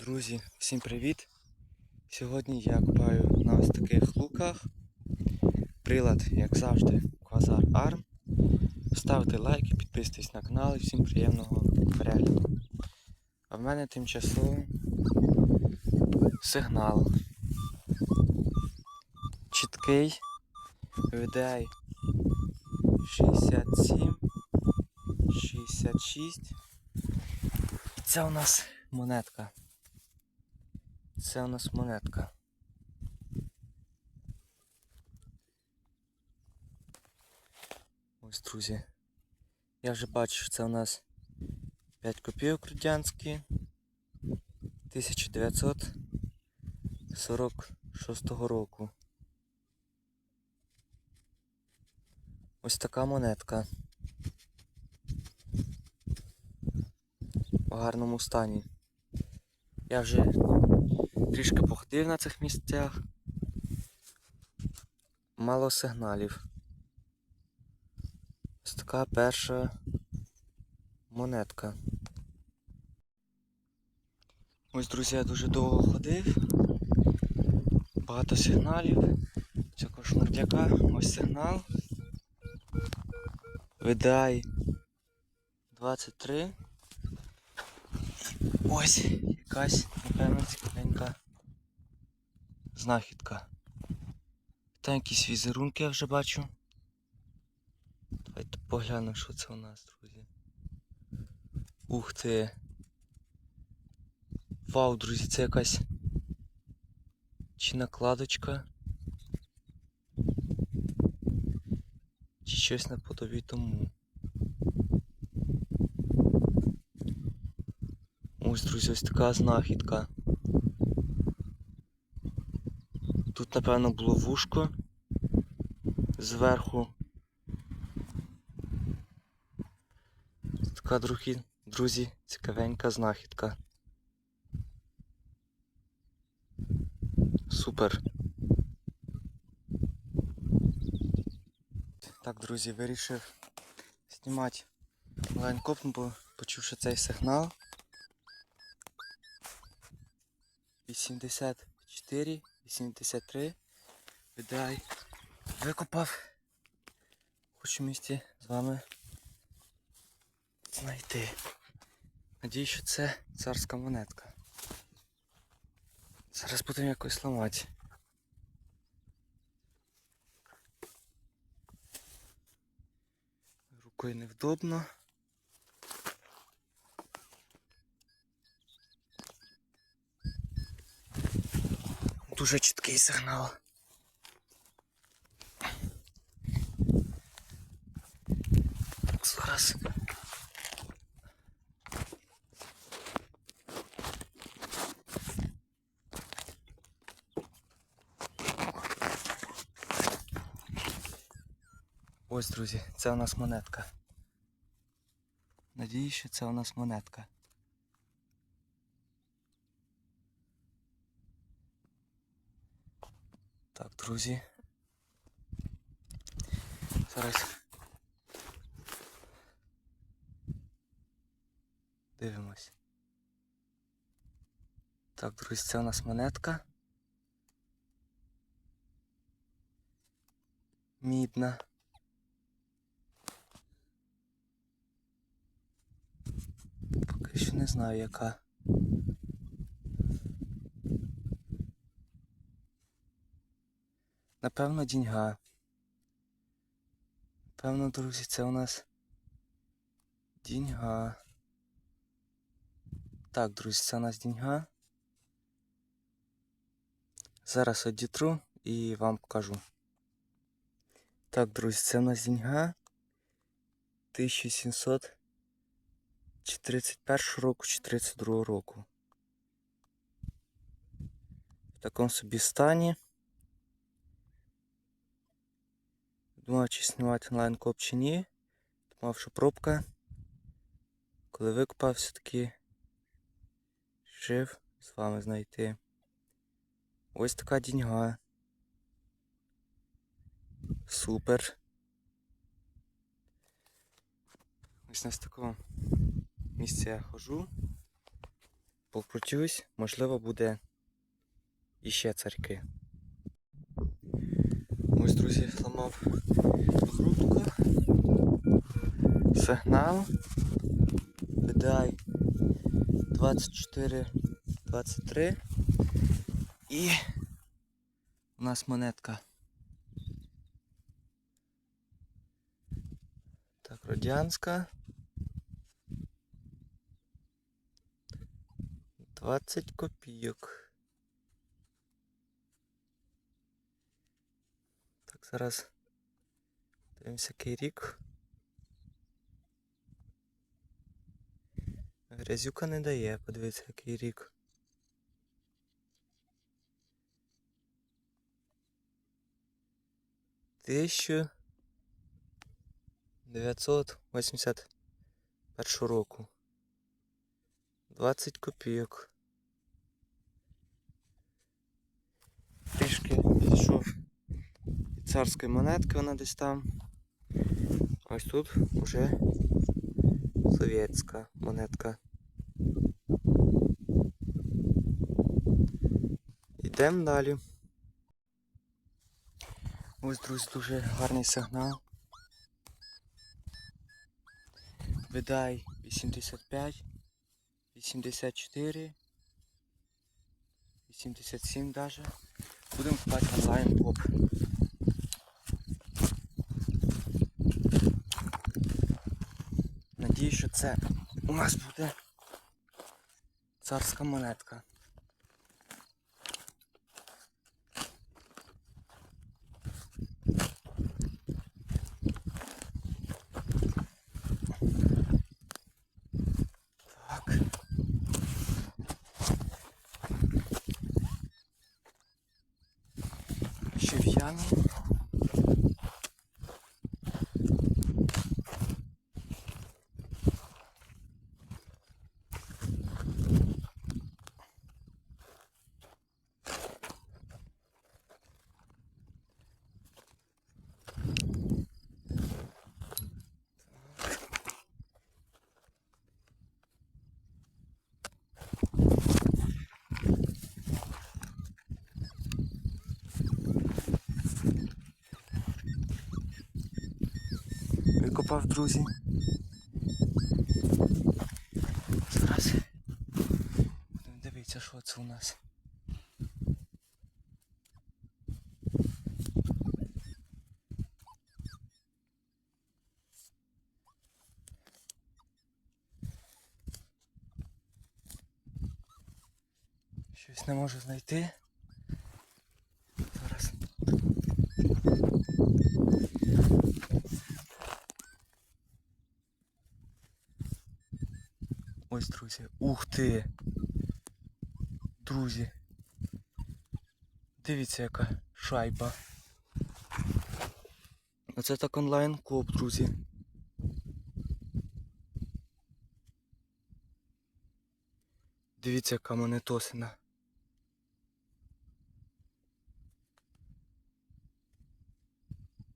Друзі, всім привіт! Сьогодні я купаю на ось таких луках. Прилад, як завжди, Quasar Arm. Ставте лайки, підписуйтесь на канал і всім приємного перегляду. А в мене тимчасово сигнал. Чіткий VDI 67, 66. І це у нас монетка. Це у нас монетка. Ось, друзі. Я вже бачу, що це у нас 5 копійок радянські 1946 року. Ось така монетка. В гарному стані. Я вже трішки походив на цих місцях. Мало сигналів. Ось така перша монетка. Ось, друзі, я дуже довго ходив. Багато сигналів. Цього шмурдяка. Ось сигнал. VDI 23. Ось якась, напевно, знахідка. Там якісь візерунки я вже бачу. Давайте поглянемо, що це у нас, друзі. Ух ти. Вау, друзі, це якась чи накладочка. Чи щось наподобі тому. Ось, друзі, ось така знахідка. Тут, напевно, було вушко зверху. Така, другі, друзі, цікавенька знахідка. Супер. Так, друзі, вирішив знімати лайнкоп, бо почувши цей сигнал. 84, 83. Віддай. Викопав. Хочу місті з вами знайти. Надію, що це царська монетка. Зараз будемо якось ламати. Рукою невдобно. Дуже чіткий сигнал. Зараз. Ось, друзі, це у нас монетка. Надіюсь, що це у нас монетка. Так, друзі. Зараз. Дивимось. Так, друзі, це у нас монетка. Мідна. Поки що не знаю яка. Напевно, діньга. Напевно, друзі, це у нас діньга. Так, друзі, це у нас діньга. Зараз одітру і вам покажу. Так, друзі, це у нас діньга. 1700 чи 31 року, чи 32 року. В такому собі стані. Думав, чи знімати онлайн коп чи ні. Думав, що пробка. Коли викопав, все-таки жив з вами знайти. Ось така діньга. Супер. Ось на з такого місця я хожу. покручусь, можливо, буде іще царьки. Друзі, зламав грудку. Сигнал. Видай 24, 23. І у нас монетка. Так, радянська. 20 копійок. Зараз дивимося який рік. Грязюка не дає, подивіться, який рік. Тисячу дев'ятсот вісімдесят першого року. 20 копійок. Трішки пішов царської монетки, вона десь там. Ось тут вже совєтська монетка. Йдемо далі. Ось, друзі, дуже гарний сигнал. Видай 85, 84, 87 даже. Будемо купати онлайн поп. Надію, що це у нас буде царська монетка. Ще в ямі. Друзі. Зараз будемо дивитися, що це у нас. Щось не можу знайти. Зараз. Ось, друзі. Ух ти! Друзі. Дивіться, яка шайба. Оце так онлайн клуб, друзі. Дивіться, яка монетосина.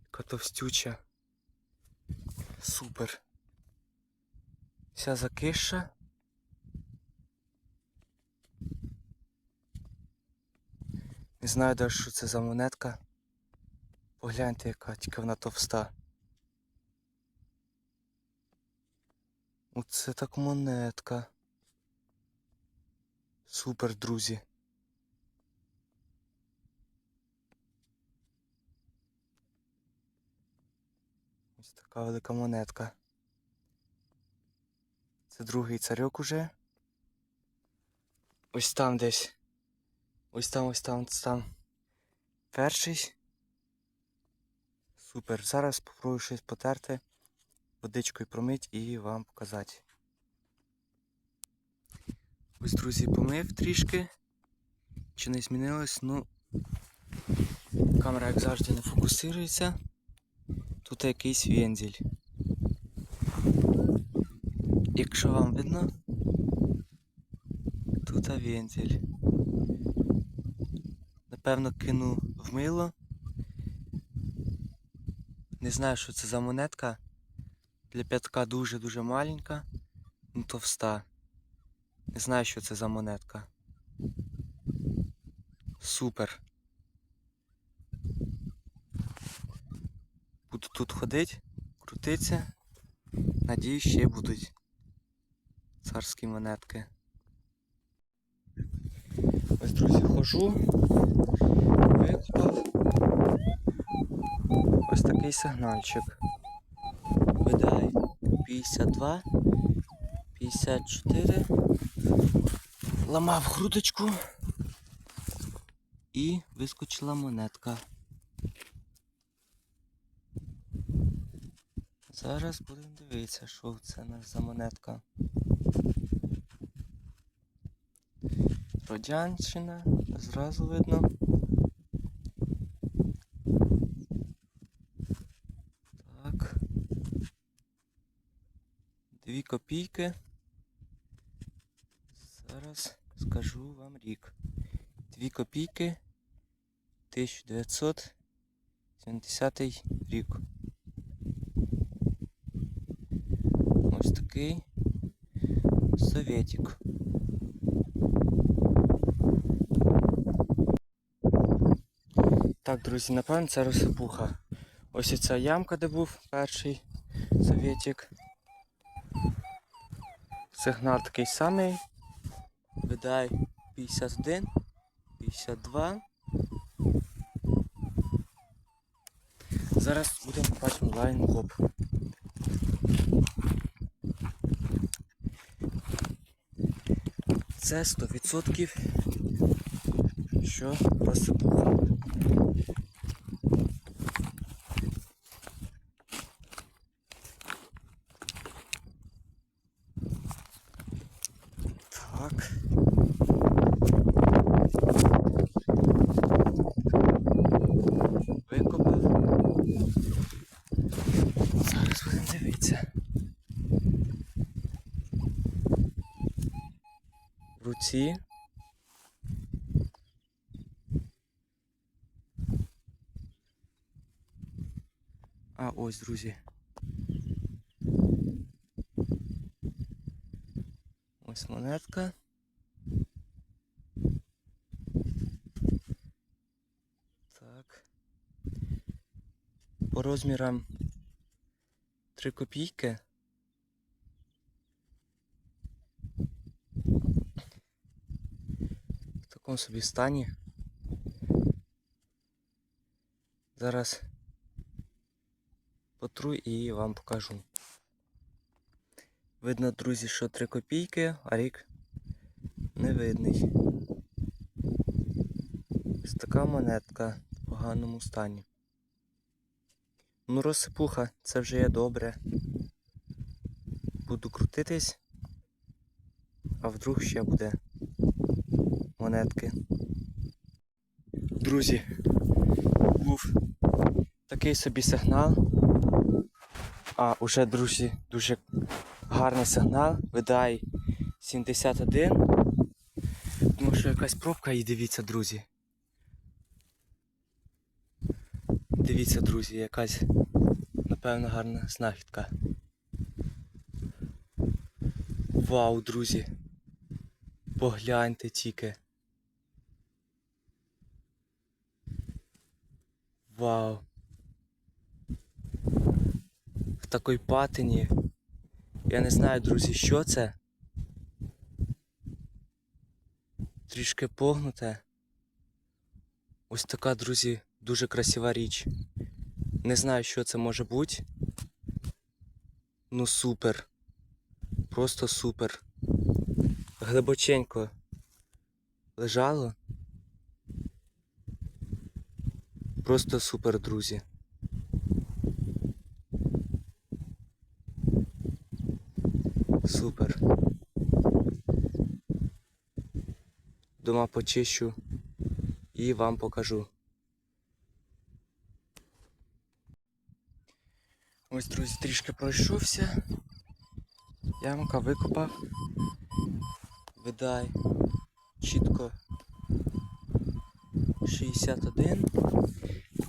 Яка товстюча. Супер. Вся закиша. Не знаю навіть, що це за монетка. Погляньте, яка тільки вона товста. Оце так монетка. Супер, друзі. Ось така велика монетка. Це другий царьок уже. Ось там десь. Ось там, ось там, ось там. Перший. Супер. Зараз спробую щось потерти, водичкою промить і вам показати. Ось, друзі, помив трішки. Чи не змінилось? Ну. Камера, як завжди, не фокусується. Тут якийсь вензель. Якщо вам видно, тут вензель. Напевно, кину в мило. Не знаю, що це за монетка. Для п'ятка дуже-дуже маленька, ну товста. Не знаю, що це за монетка. Супер. Буду тут ходити, крутитися. Надіюсь, ще будуть царські монетки. Ось, друзі, хожу. Викопав. Ось такий сигнальчик. Видай 52, 54. Ламав грудочку і вискочила монетка. Зараз будемо дивитися, що це за монетка. Радянщина, зразу видно. Так. Дві копійки. Зараз скажу вам рік. Дві копійки 1970 рік. Ось такий совєтик. Так, друзі, напевно, це розсипуха. Ось ця ямка, де був перший совєтик. Сигнал такий самий. Видай 51, 52. Зараз будемо бачити онлайн гоп. Це 100% що розсипуха. Так. Викопав. Зараз будемо дивитися. В руці. А ось, друзі. Ось монетка. Так. По розмірам 3 копійки. В такому собі стані. Зараз потру і вам покажу. Видно, друзі, що 3 копійки, а рік не видний. Ось така монетка в поганому стані. Ну, розсипуха, це вже є добре. Буду крутитись, а вдруг ще буде монетки. Друзі, був такий собі сигнал. А, уже, друзі, дуже гарний сигнал. Видай 71. Тому що якась пробка і дивіться, друзі. Дивіться, друзі, якась, напевно, гарна знахідка. Вау, друзі. Погляньте тільки. Вау. В такій патині. Я не знаю, друзі, що це. Трішки погнуте. Ось така, друзі, дуже красива річ. Не знаю, що це може бути. Ну супер. Просто супер. Глибоченько лежало. Просто супер, друзі. Супер. Дома почищу і вам покажу. Ось, друзі, трішки пройшовся. Ямка викопав. Видай чітко 61.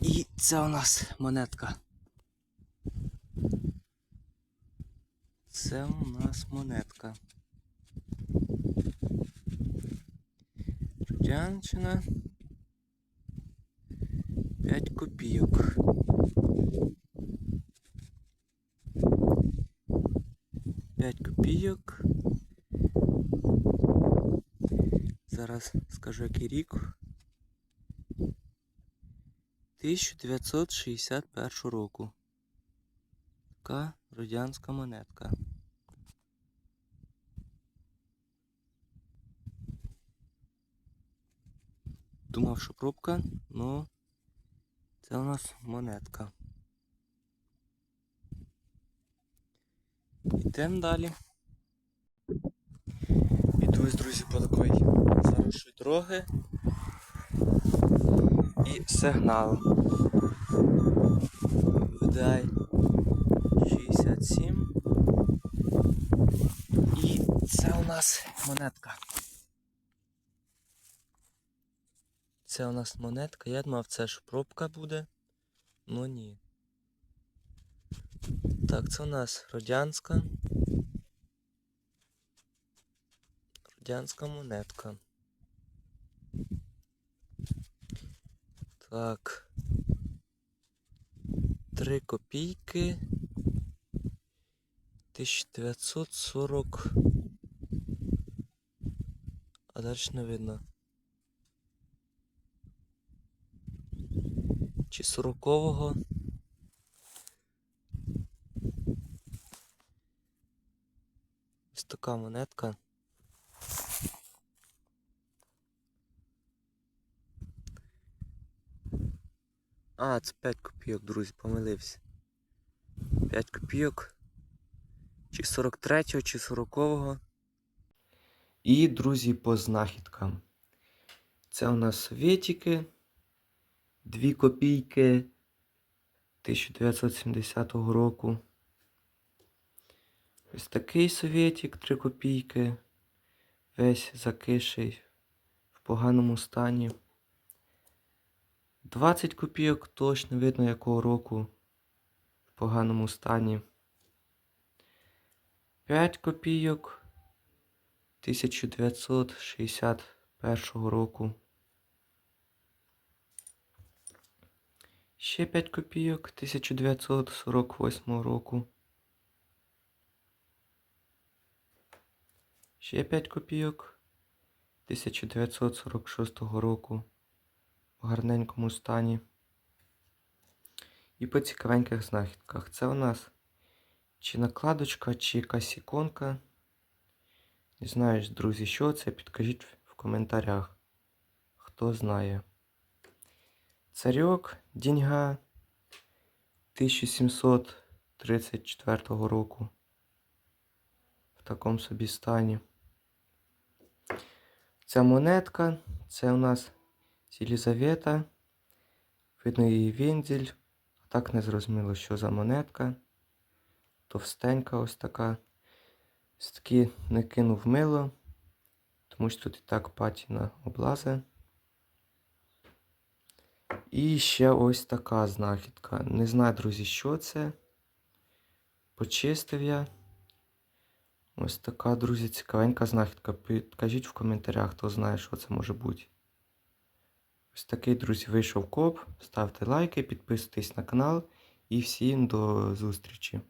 І це у нас монетка. Це у нас монетка. Глянчина. 5 копійок. П'ять копійок. Зараз скажу який рік. 1961 року. Така радянська монетка. Думав, що пробка, но це у нас монетка. Йдемо далі. Іду, друзі, по такої заросшої дороги і сигнал. Видай 67. І це у нас монетка. Це у нас монетка. Я думав, це ж пробка буде. Ну ні. Так, це у нас радянська. Радянська монетка. Так. Три копійки. 1940. А далі не видно. Чи сорокового? Ось така монетка. А, це 5 копійок, друзі, помилився. 5 копійок. Чи 43-го, чи 40-го. І, друзі, по знахідкам. Це у нас совєтики. 2 копійки 1970 року. Ось такий совєтик 3 копійки. Весь закиший в поганому стані. 20 копійок точно видно якого року в поганому стані. 5 копійок 1961 року. Ще 5 копійок 1948 року. Ще 5 копійок 1946 року в гарненькому стані. І по цікавеньких знахідках. Це у нас чи накладочка, чи якась іконка. Не знаю, друзі, що це, підкажіть в коментарях, хто знає. Царьок, деньга 1734 року. В такому собі стані. Ця монетка, це у нас Єлізавета. Видно її вензель. А так не зрозуміло, що за монетка. Товстенька ось така. Ось таки не кинув мило, тому що тут і так патіна облазе. І ще ось така знахідка. Не знаю, друзі, що це. Почистив я. Ось така, друзі, цікавенька знахідка. Підкажіть в коментарях, хто знає, що це може бути. Ось такий, друзі, вийшов коп. Ставте лайки, підписуйтесь на канал і всім до зустрічі.